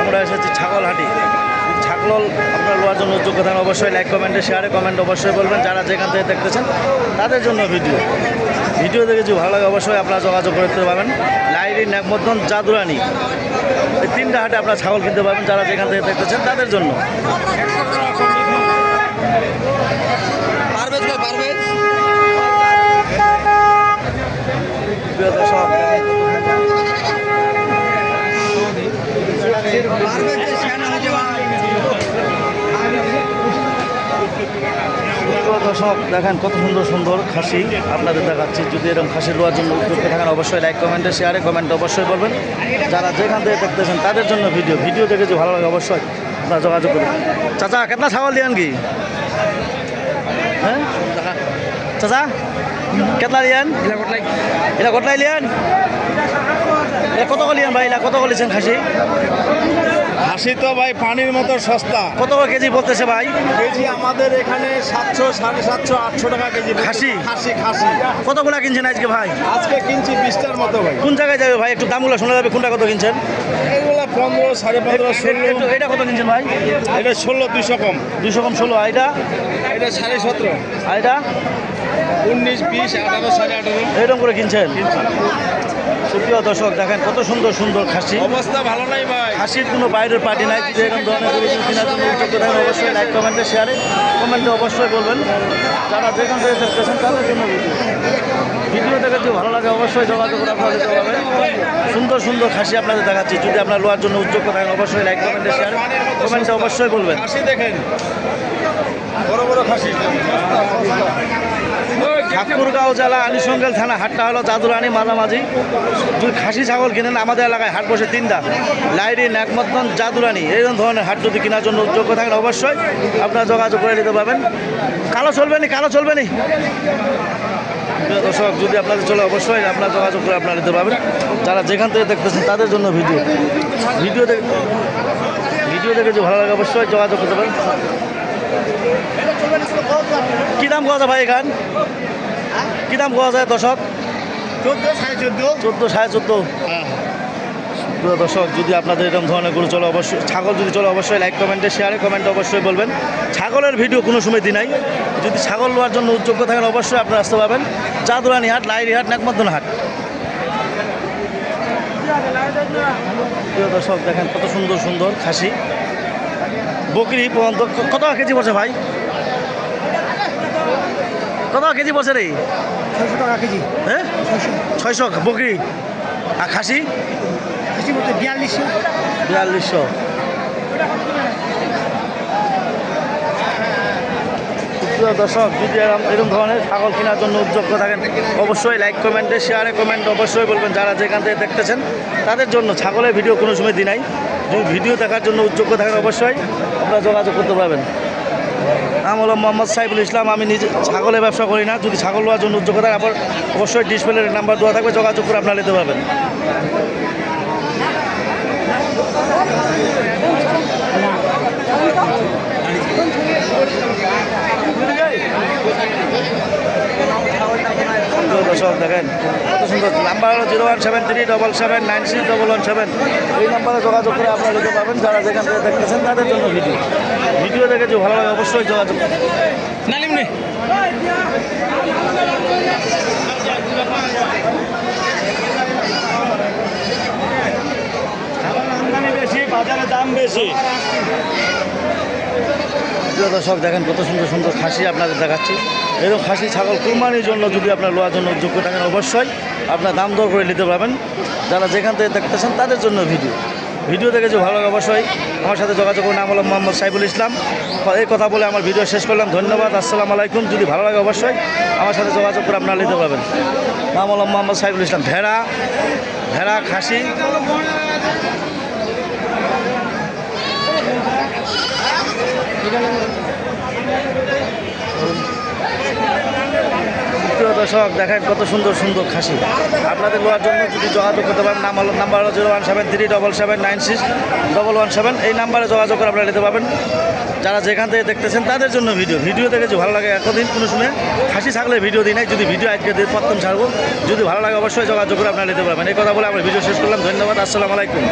আমরা এসেছি ছাগলহাটি। ছাগল আপনার লোয়ার জন্য অবশ্যই লাইক কমেন্টে শেয়ারে কমেন্ট অবশ্যই বলবেন। যারা যেখান থেকে দেখতেছেন, তাদের জন্য ভিডিও ভিডিও দেখে যদি ভালো লাগে, অবশ্যই আপনারা যোগাযোগ করতে পারবেন। লাইরি ন্যাকমদ্দন জাদুরানি। এই তিনটা হাটে আপনারা ছাগল কিনতে পারবেন, যারা যেখান থেকে দেখতেছেন, তাদের জন্য। দর্শক দেখেন কত সুন্দর সুন্দর খাসি আপনাদের দেখাচ্ছি। যদি এরকম খাসি লোয়ার জন্য উদ্যোগ থাকেন অবশ্যই লাইক কমেন্টে শেয়ারে কমেন্ট অবশ্যই বলবেন। যারা যেখান থেকে দেখতেছেন তাদের জন্য ভিডিও ভিডিও দেখে যদি ভালো লাগে অবশ্যই আপনারা যোগাযোগ করুন চাচা কেতনা ছাগল দিয়ান কি? হ্যাঁ? চাচা কেতনা দিয়ান এটা কতলাই লিয়ান কত করে লিয়ান ভাই কত করে লিছেন খাসি তো ভাই পানির মতো সস্তা। কত কেজি বলতেছে ভাই? কেজি আমাদের এখানে সাতশো সাড়ে সাতশো আটশো টাকা কেজি খাসি? খাসি খাসি। কতগুলা কিনছেন আজকে ভাই? আজকে কিনছি বিশটার মতো ভাই। কোন জায়গায় যাবে ভাই? একটু দামগুলো শোনা যাবে কোনটা কত কিনছেন? এগুলো পনেরো সাড়ে পনেরো ষোলো। এটা কত কিনছেন ভাই? এটা ষোলো দুশো কম। দুশো কম ষোলো এটা? এটা সাড়ে সতেরো। আর এটা? উনিশ বিশ আঠারো সাড়ে আঠারো। এরকম করে কিনছেন? সুপ্রিয় দর্শক দেখেন কত সুন্দর সুন্দর খাসি। অবস্থা ভালো নাই ভাই। খাসির কোনো বাইরের পার্টি নাই যদি এরকম ধরনের কেনার জন্য উদ্যোগ থাকেন অবশ্যই লাইক কমেন্টে শেয়ারে কমেন্টে অবশ্যই বলবেন। যারা যেখান থেকে দেখতেছেন তাদের জন্য ভিডিও দেখে যদি ভালো লাগে অবশ্যই যোগাযোগ করে আপনারা দিতে পারবেন সুন্দর সুন্দর খাসি আপনাদের দেখাচ্ছি। যদি আপনার লোয়ার জন্য উদ্যোগ থাকেন অবশ্যই লাইক কমেন্টে শেয়ারে কমেন্টে অবশ্যই বলবেন। খাসি দেখেন। বড় বড় খাসি। ঠাকুরগাঁও জেলা আলিসঙ্গেল থানা, হাটটা হলো জাদুরানি মাঝামাঝি। যদি খাসি ছাগল কিনেন, আমাদের এলাকায় হাট বসে তিনটা। লাইরি নাকমদ্দন জাদুরানি এই ধরনের হাট যদি কেনার জন্য যোগ্য থাকেন, অবশ্যই আপনারা যোগাযোগ করে নিতে পারবেন। কালো চলবে নি কালো চলবে নি দর্শক, যদি আপনাদের চলে, অবশ্যই আপনার যোগাযোগ করে আপনারা নিতে পারবেন। যারা যেখান থেকে দেখতেছেন, তাদের জন্য ভিডিও। ভিডিও দেখে ভিডিও দেখে যদি ভালো লাগে, অবশ্যই যোগাযোগ করতে পারেন। কী দাম যায় ভাই এখান? কী দাম কোয়া যায় দশক? চোদ্দ সাড়ে চোদ্দ। চোদ্দ সাড়ে চোদ্দ। প্রিয় দর্শক যদি আপনাদের এরকম ধরনের গরু চলে অবশ্যই ছাগল যদি চলে অবশ্যই লাইক কমেন্টে শেয়ারে কমেন্টে অবশ্যই বলবেন। ছাগলের ভিডিও কোনো সময় দিই নাই। যদি ছাগল নেওয়ার জন্য উদ্যোগ্য থাকেন অবশ্যই আপনারা আসতে পারবেন চাঁদুরানি হাট লাইরি হাট নাকমদ্দন হাট। প্রিয় দর্শক দেখেন কত সুন্দর সুন্দর খাসি। বকরি পর্যন্ত কত কেজি পড়ছে ভাই? কত কেজি পড়ছে রে? ছয়শো টাকা কেজি। হ্যাঁ? ছয়শো। বকরি। আর খাসি? কেজি বলতে বিয়াল্লিশশো। বিয়াল্লিশশো। প্রিয় দর্শক যদি এরকম ধরনের ছাগল কেনার জন্য উদ্যোগ থাকেন অবশ্যই লাইক কমেন্টে শেয়ারে কমেন্ট অবশ্যই বলবেন। যারা যেখান থেকে দেখতেছেন তাদের জন্য ছাগলের ভিডিও কোনো সময় দিই নাই। যদি ভিডিও দেখার জন্য উদ্যোগ থাকেন অবশ্যই আপনারা যোগাযোগ করতে পারবেন। নাম হলো মোহাম্মদ সাইফুল ইসলাম। আমি নিজে ছাগলের ব্যবসা করি না। যদি ছাগল নেওয়ার জন্য উদ্যোগ থাকে আবার অবশ্যই ডিসপ্লের নাম্বার দেওয়া থাকবে। যোগাযোগ করে আপনারা নিতে পারবেন প্রিয় দর্শক দেখেন কত সুন্দর নাম্বার হলো zero one seven three double seven nine six double one seven. এই নাম্বারে যোগাযোগ করে আপনারা নিতে পারবেন যারা যেখান থেকে দেখতেছেন তাদের জন্য ভিডিও। ভিডিও দেখে যে ভালো লাগে অবশ্যই যোগাযোগ। নালিম নে। বেশি বাজারে দাম বেশি। প্রিয় দর্শক দেখেন কত সুন্দর সুন্দর খাসি আপনাদের দেখাচ্ছি। এরকম খাসি, ছাগল, কুরবানির জন্য যদি আপনার লোয়ার জন্য যোগ্য থাকেন, অবশ্যই আপনার দাম দর করে নিতে পারবেন। যারা যেখান থেকে দেখতেছেন, তাদের জন্য ভিডিও। ভিডিও দেখে যে ভালো লাগে, অবশ্যই আমার সাথে যোগাযোগ করুন। নাম মোহাম্মদ সাইফুল ইসলাম। এই কথা বলে আমার ভিডিও শেষ করলাম। ধন্যবাদ, আসসালামু আলাইকুম। যদি ভালো লাগে, অবশ্যই আমার সাথে যোগাযোগ করে আপনারা নিতে পারবেন। নাম মোহাম্মদ সাইফুল ইসলাম। ভেড়া ভেড়া, খাসি প্রিয় দর্শক, দেখেন কত সুন্দর সুন্দর খাসি। আপনাদের লোয়ার জন্য যদি যোগাযোগ করতে পারেন, নাম হলো নাম্বার হলো zero one seven three double seven nine six double one seven. এই নাম্বারে যোগাযোগ করে আপনারা নিতে পারবেন। যারা যেখান থেকে দেখতেছেন, তাদের জন্য ভিডিও ভিডিও দেখে যদি ভালো লাগে, এতদিন কোনো শুনে খাসি ছাগলের ভিডিও দিই নাই, যদি ভিডিও আজকে দিয়ে প্রথম ছাড়বো, যদি ভালো লাগে, অবশ্যই যোগাযোগ করে আপনারা নিতে পারবেন। এই কথা বলে আমরা ভিডিও শেষ করলাম। ধন্যবাদ, আসসালামু আলাইকুম।